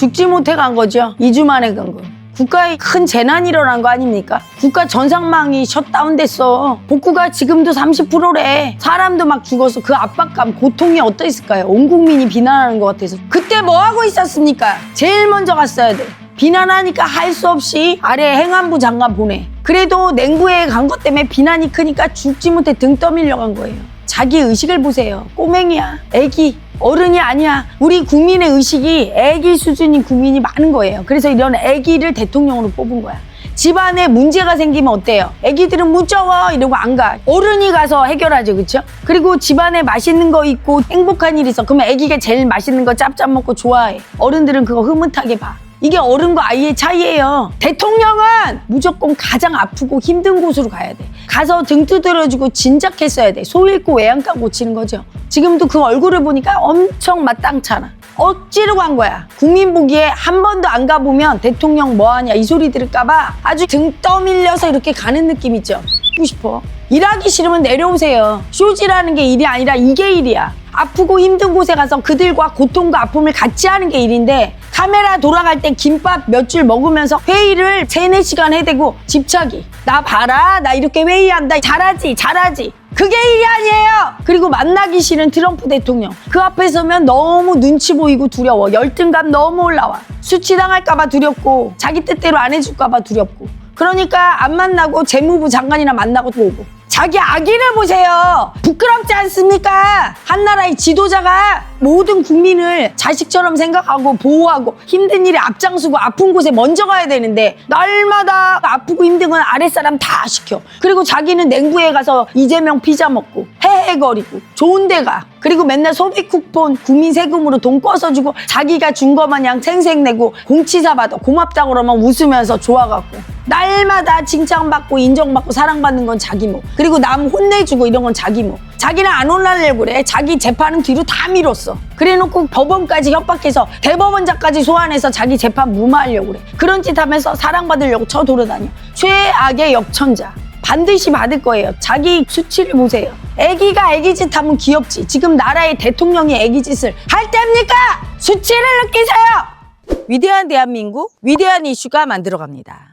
죽지 못해 간 거죠. 2주 만에 간 거. 국가에 큰 재난이 일어난 거 아닙니까? 국가 전상망이 셧다운됐어. 복구가 지금도 30%래. 사람도 막 죽어서 그 압박감, 고통이 어떠했을까요? 온 국민이 비난하는 것 같아서. 그때 뭐 하고 있었습니까? 제일 먼저 갔어야 돼. 비난하니까 할 수 없이 아래 행안부 장관 보내. 그래도 냉구에 간 것 때문에 비난이 크니까 죽지 못해 등 떠밀려 간 거예요. 자기 의식을 보세요. 꼬맹이야. 애기. 어른이 아니야. 우리 국민의 의식이 애기 수준인 국민이 많은 거예요. 그래서 이런 애기를 대통령으로 뽑은 거야. 집안에 문제가 생기면 어때요? 애기들은 무서워 이러고 안 가. 어른이 가서 해결하죠, 그렇죠? 그리고 집안에 맛있는 거 있고 행복한 일 있어. 그러면 애기가 제일 맛있는 거 짭짭 먹고 좋아해. 어른들은 그거 흐뭇하게 봐. 이게 어른과 아이의 차이예요. 대통령은 무조건 가장 아프고 힘든 곳으로 가야 돼. 가서 등 두드려주고 진작했어야 돼. 소 잃고 외양간 고치는 거죠. 지금도 그 얼굴을 보니까 엄청 마땅찮아. 억지로 간 거야. 국민 보기에 한 번도 안 가보면 대통령 뭐하냐 이 소리 들을까봐 아주 등 떠밀려서 이렇게 가는 느낌 있죠. 하고 싶어. 일하기 싫으면 내려오세요. 쇼지라는 게 일이 아니라 이게 일이야. 아프고 힘든 곳에 가서 그들과 고통과 아픔을 같이 하는 게 일인데 카메라 돌아갈 때 김밥 몇 줄 먹으면서 회의를 세네 시간 해대고 집착이. 나 봐라 나 이렇게 회의한다. 잘하지 잘하지. 그게 일이 아니에요. 그리고 만나기 싫은 트럼프 대통령. 그 앞에 서면 너무 눈치 보이고 두려워. 열등감 너무 올라와. 수치당할까봐 두렵고 자기 뜻대로 안 해줄까봐 두렵고. 그러니까 안 만나고 재무부 장관이나 만나고 오고 자기 아기를 보세요. 부끄럽지 않습니까? 한 나라의 지도자가 모든 국민을 자식처럼 생각하고 보호하고 힘든 일에 앞장서고 아픈 곳에 먼저 가야 되는데 날마다 아프고 힘든 건 아랫사람 다 시켜. 그리고 자기는 냉부에 가서 이재명 피자 먹고 헤헤거리고 좋은 데 가. 그리고 맨날 소비 쿠폰 국민 세금으로 돈 꿔서 주고 자기가 준 거 마냥 생색내고 공치사 받아 고맙다 그러면 웃으면서 좋아갖고 날마다 칭찬받고 인정받고 사랑받는 건 자기 목 그리고 남 혼내주고 이런 건 자기 목 자기는 안 올라려고 그래 자기 재판은 뒤로 다 밀었어 그래놓고 법원까지 협박해서 대법원장까지 소환해서 자기 재판 무마하려고 그래 그런 짓 하면서 사랑받으려고 쳐 돌아다녀 최악의 역천자 반드시 받을 거예요. 자기 수치를 보세요. 애기가 애기 짓 하면 귀엽지. 지금 나라의 대통령이 애기 짓을 할 때입니까? 수치를 느끼세요. 위대한 대한민국, 위대한 이슈가 만들어갑니다.